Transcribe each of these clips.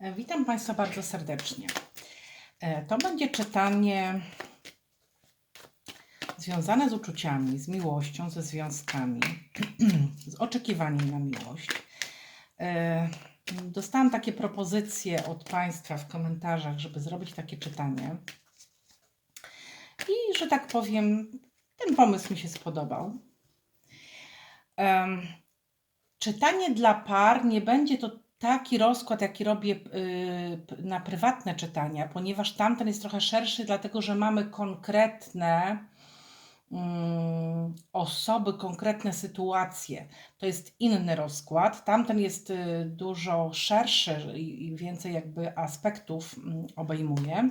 E, Witam Państwa bardzo serdecznie. E, To będzie czytanie związane z uczuciami, z miłością, ze związkami, z oczekiwaniem na miłość. E, Dostałam takie propozycje od Państwa w komentarzach, żeby zrobić takie czytanie. I że tak powiem, ten pomysł mi się spodobał. Czytanie dla par nie będzie to taki rozkład, jaki robię y, na prywatne czytania, ponieważ tamten jest trochę szerszy, dlatego że mamy konkretne mm, osoby, konkretne sytuacje. To jest inny rozkład. Tamten jest y, dużo szerszy i i więcej jakby aspektów mm, obejmuje.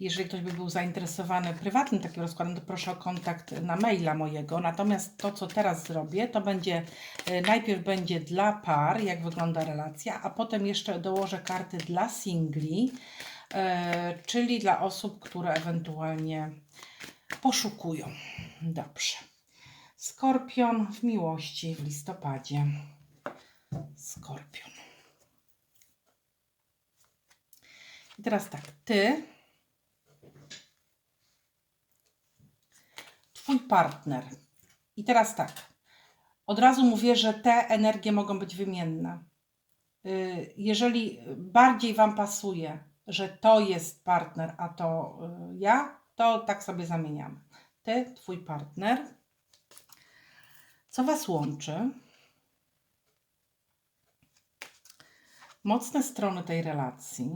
Jeżeli ktoś by był zainteresowany prywatnym takim rozkładem, to proszę o kontakt na maila mojego. Natomiast to, co teraz zrobię, to będzie e, najpierw będzie dla par, jak wygląda relacja, a potem jeszcze dołożę karty dla singli, e, czyli dla osób, które ewentualnie poszukują. Dobrze. Skorpion w miłości w listopadzie. Skorpion. I teraz tak, ty Twój partner. I teraz tak. Od razu mówię, że te energie mogą być wymienne. Y, Jeżeli bardziej Wam pasuje, że to jest partner, a to y, ja, to tak sobie zamieniamy. Ty, Twój partner. Co Was łączy? Mocne strony tej relacji.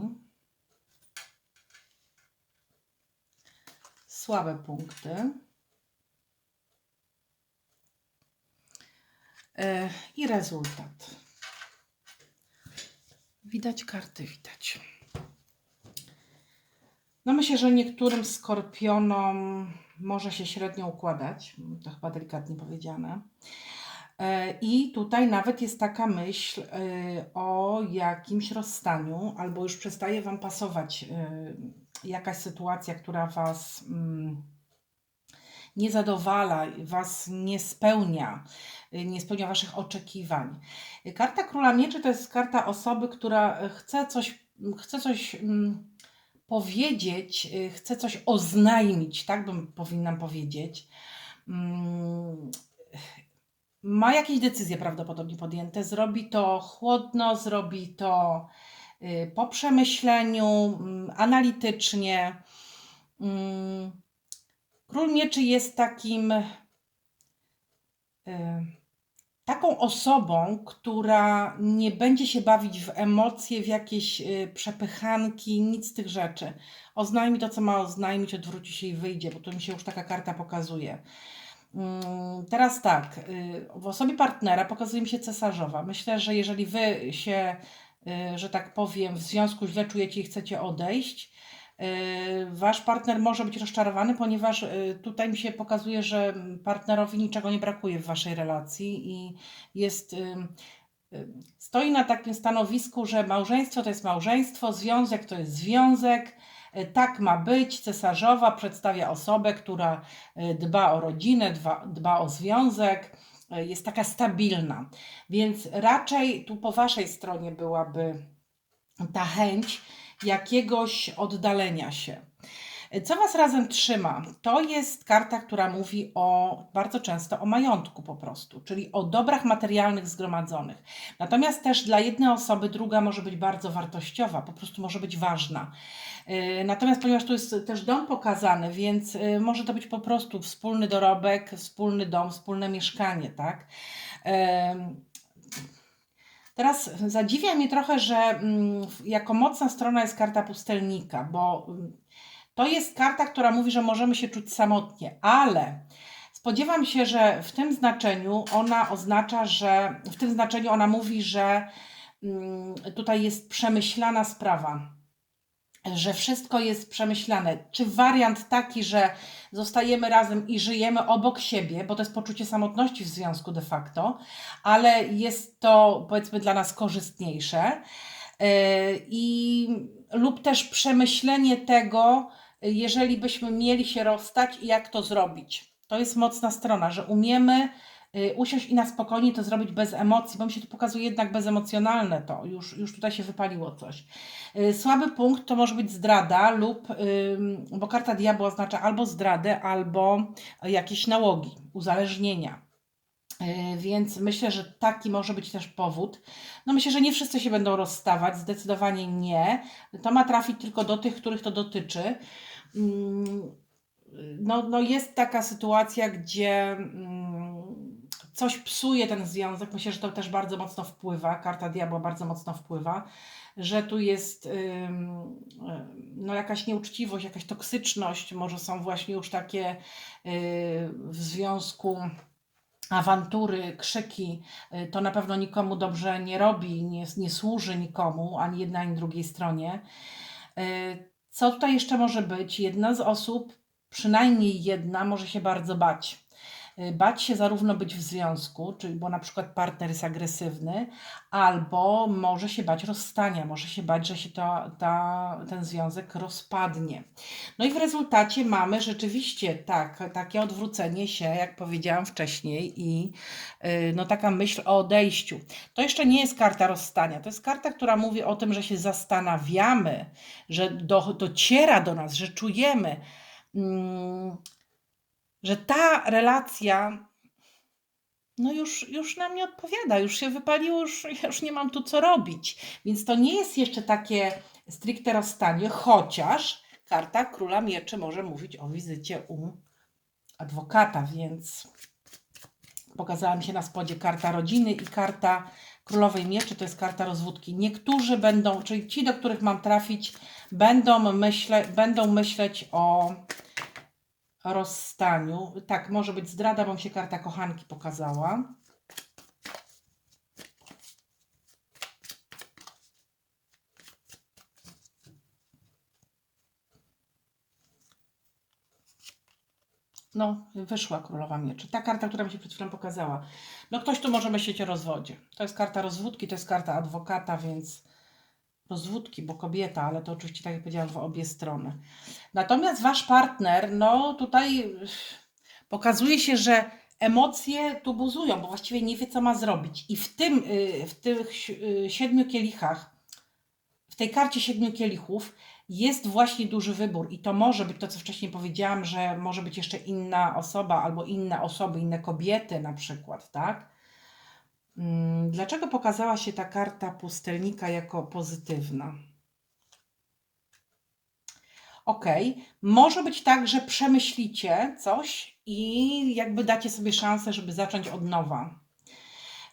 Słabe punkty. I rezultat. Widać karty, widać. No myślę, że niektórym skorpionom może się średnio układać. To chyba delikatnie powiedziane. E, I tutaj nawet jest taka myśl e, o jakimś rozstaniu, albo już przestaje Wam pasować e, jakaś sytuacja, która Was mm, nie zadowala, Was nie spełnia, nie spełnia Waszych oczekiwań. Y, Karta Króla Mieczy to jest karta osoby, która y, chce coś, chce coś mm, powiedzieć, y, chce coś oznajmić, tak bym powinnam powiedzieć. Mm, Ma jakieś decyzje prawdopodobnie podjęte, zrobi to chłodno, zrobi to y, po przemyśleniu, mm, analitycznie. Król Mieczy jest takim y, taką osobą, która nie będzie się bawić w emocje, w jakieś y, przepychanki, nic z tych rzeczy. Oznajmi to, co ma oznajmić, odwróci się i wyjdzie, bo tu mi się już taka karta pokazuje. Mm, Teraz tak, y, w osobie partnera pokazuje mi się cesarzowa. Myślę, że jeżeli wy się, y, że tak powiem, w związku źle czujecie i chcecie odejść, y, wasz partner może być rozczarowany, ponieważ y, tutaj mi się pokazuje, że partnerowi niczego nie brakuje w waszej relacji i jest. y, Stoi na takim stanowisku, że małżeństwo to jest małżeństwo, związek to jest związek, tak ma być. Cesarzowa przedstawia osobę, która dba o rodzinę, dba, dba o związek, jest taka stabilna. Więc raczej tu po waszej stronie byłaby ta chęć jakiegoś oddalenia się. Co Was razem trzyma? To jest karta, która mówi o bardzo często o majątku po prostu, czyli o dobrach materialnych zgromadzonych. Natomiast też dla jednej osoby druga może być bardzo wartościowa, po prostu może być ważna. Yy, Natomiast ponieważ tu jest też dom pokazany, więc yy, może to być po prostu wspólny dorobek, wspólny dom, wspólne mieszkanie, tak? Teraz zadziwia mnie trochę, że mm, jako mocna strona jest karta pustelnika, bo mm, to jest karta, która mówi, że możemy się czuć samotnie, ale spodziewam się, że w tym znaczeniu ona oznacza, że w tym znaczeniu ona mówi, że mm, tutaj jest przemyślana sprawa, że wszystko jest przemyślane. Czy wariant taki, że zostajemy razem i żyjemy obok siebie, bo to jest poczucie samotności w związku de facto, ale jest to powiedzmy dla nas korzystniejsze. Yy, I lub też przemyślenie tego, jeżeli byśmy mieli się rozstać i jak to zrobić. To jest mocna strona, że umiemy y, usiąść i na spokojnie to zrobić bez emocji, bo mi się tu pokazuje jednak bezemocjonalne to, już, już tutaj się wypaliło coś. Y, Słaby punkt to może być zdrada lub, bo karta diabła oznacza albo zdradę, albo jakieś nałogi, uzależnienia. Y, Więc myślę, że taki może być też powód. No myślę, że nie wszyscy się będą rozstawać, zdecydowanie nie. To ma trafić tylko do tych, których to dotyczy. Mm, No, no jest taka sytuacja, gdzie mm, coś psuje ten związek. Myślę, że to też bardzo mocno wpływa. Karta diabła bardzo mocno wpływa, że tu jest no jakaś nieuczciwość, jakaś toksyczność. Może są właśnie już takie yy, w związku awantury, krzyki, y, to na pewno nikomu dobrze nie robi, nie, nie służy nikomu, ani jednej, ani drugiej stronie. Y, Co tutaj jeszcze może być? Jedna z osób, przynajmniej jedna, może się bardzo bać. Y, Bać się zarówno być w związku, czyli bo na przykład partner jest agresywny, albo może się bać rozstania, może się bać, że się to, ta, ten związek rozpadnie. No i w rezultacie mamy rzeczywiście tak, takie odwrócenie się, jak powiedziałam wcześniej, i yy, no taka myśl o odejściu. To jeszcze nie jest karta rozstania, to jest karta, która mówi o tym, że się zastanawiamy, że do, dociera do nas, że czujemy, mm, że ta relacja no już, już nam nie odpowiada, już się wypaliło, już, już nie mam tu co robić. Więc to nie jest jeszcze takie stricte rozstanie, chociaż karta króla mieczy może mówić o wizycie u adwokata, więc pokazała mi się na spodzie karta rodziny i karta królowej mieczy, to jest karta rozwódki. Niektórzy będą, czyli ci, do których mam trafić, będą, myśle, będą myśleć o rozstaniu. Tak, może być zdrada, bo mi się karta kochanki pokazała. No, wyszła królowa mieczy. Ta karta, która mi się przed chwilą pokazała. No, ktoś tu może myśleć o rozwodzie. To jest karta rozwódki, to jest karta adwokata, więc rozwódki, bo kobieta, ale to oczywiście, tak jak powiedziałam, w obie strony. Natomiast wasz partner, no tutaj pokazuje się, że emocje tu buzują, bo właściwie nie wie, co ma zrobić. I w tym, y, w tych y, siedmiu kielichach, w tej karcie siedmiu kielichów jest właśnie duży wybór. I to może być to, co wcześniej powiedziałam, że może być jeszcze inna osoba albo inne osoby, inne kobiety na przykład, tak? Mm, Dlaczego pokazała się ta karta pustelnika jako pozytywna? Ok, może być tak, że przemyślicie coś i jakby dacie sobie szansę, żeby zacząć od nowa.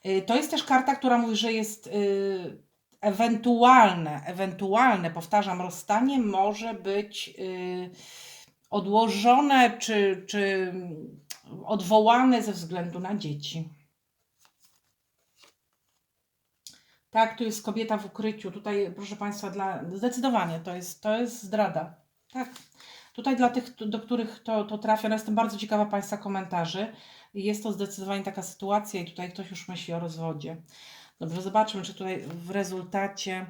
Y, To jest też karta, która mówi, że jest y, ewentualne, ewentualne, powtarzam, rozstanie może być y, odłożone czy, czy odwołane ze względu na dzieci. Tak, tu jest kobieta w ukryciu. Tutaj, proszę Państwa, dla, zdecydowanie to jest, to jest zdrada. Tak. Tutaj dla tych, do których to, to trafia, no jestem bardzo ciekawa Państwa komentarzy. Jest to zdecydowanie taka sytuacja i tutaj ktoś już myśli o rozwodzie. Dobrze, zobaczmy, czy tutaj w rezultacie.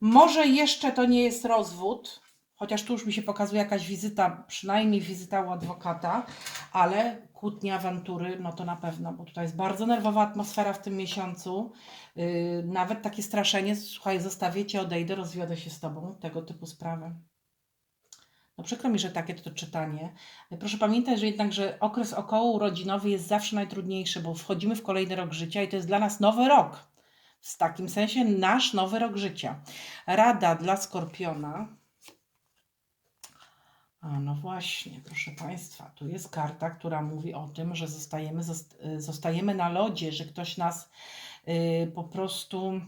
Może jeszcze to nie jest rozwód, chociaż tu już mi się pokazuje jakaś wizyta, przynajmniej wizyta u adwokata, ale kłótnie, awantury, no to na pewno, bo tutaj jest bardzo nerwowa atmosfera w tym miesiącu. Yy, nawet takie straszenie, słuchaj, zostawię cię, odejdę, rozwiodę się z tobą, tego typu sprawy. No przykro mi, że takie to czytanie. Proszę pamiętać, że jednak, że okres okołourodzinowy jest zawsze najtrudniejszy, bo wchodzimy w kolejny rok życia i to jest dla nas nowy rok. W takim sensie nasz nowy rok życia. Rada dla Skorpiona. A no właśnie, proszę Państwa, tu jest karta, która mówi o tym, że zostajemy, zost- y, zostajemy na lodzie, że ktoś nas y, po prostu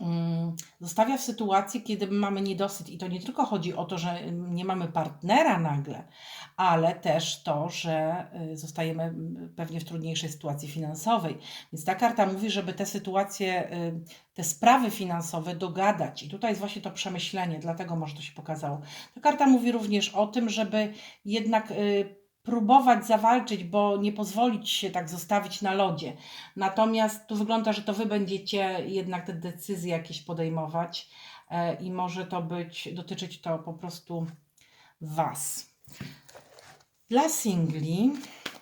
mm, zostawia w sytuacji, kiedy mamy niedosyt. I to nie tylko chodzi o to, że nie mamy partnera nagle, ale też to, że y, zostajemy mm, pewnie w trudniejszej sytuacji finansowej. Więc ta karta mówi, żeby te sytuacje, y, te sprawy finansowe dogadać. I tutaj jest właśnie to przemyślenie, dlatego może to się pokazało. Ta karta mówi również o tym, żeby jednak y, próbować zawalczyć, bo nie pozwolić się tak zostawić na lodzie. Natomiast tu wygląda, że to wy będziecie jednak te decyzje jakieś podejmować e, i może to być, dotyczyć to po prostu was. Dla singli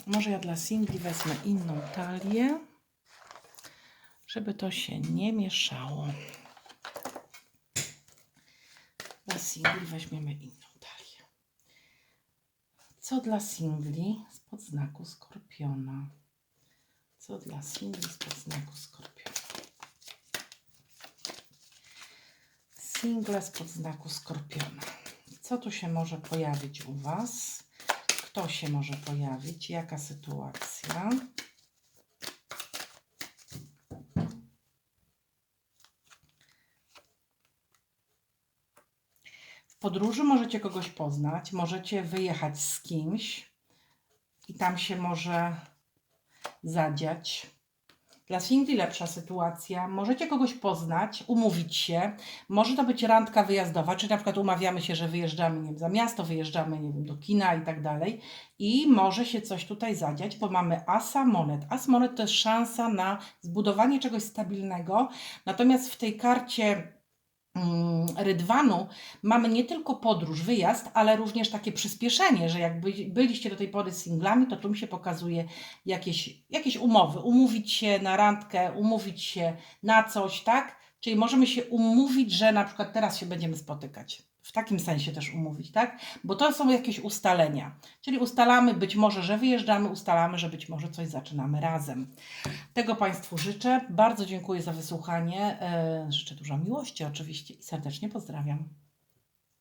Może ja dla singli wezmę inną talię, żeby to się nie mieszało. Dla singli weźmiemy inną. Co dla singli spod znaku skorpiona? Co dla singli spod znaku skorpiona? Single spod znaku skorpiona. Co tu się może pojawić u Was? Kto się może pojawić? Jaka sytuacja? Podróży możecie kogoś poznać, możecie wyjechać z kimś i tam się może zadziać. Dla singli lepsza sytuacja. Możecie kogoś poznać, umówić się. Może to być randka wyjazdowa, czy na przykład umawiamy się, że wyjeżdżamy nie wiem, za miasto, wyjeżdżamy nie wiem, do kina i tak dalej. I może się coś tutaj zadziać, bo mamy asa monet. As monet to jest szansa na zbudowanie czegoś stabilnego. Natomiast w tej karcie Rydwanu mamy nie tylko podróż, wyjazd, ale również takie przyspieszenie, że jakby byliście do tej pory singlami, to tu mi się pokazuje jakieś, jakieś umowy. Umówić się na randkę, umówić się na coś, tak? Czyli możemy się umówić, że na przykład teraz się będziemy spotykać. W takim sensie też umówić, tak? Bo to są jakieś ustalenia. Czyli ustalamy być może, że wyjeżdżamy, ustalamy, że być może coś zaczynamy razem. Tego Państwu życzę. Bardzo dziękuję za wysłuchanie. E, Życzę dużo miłości oczywiście i serdecznie pozdrawiam.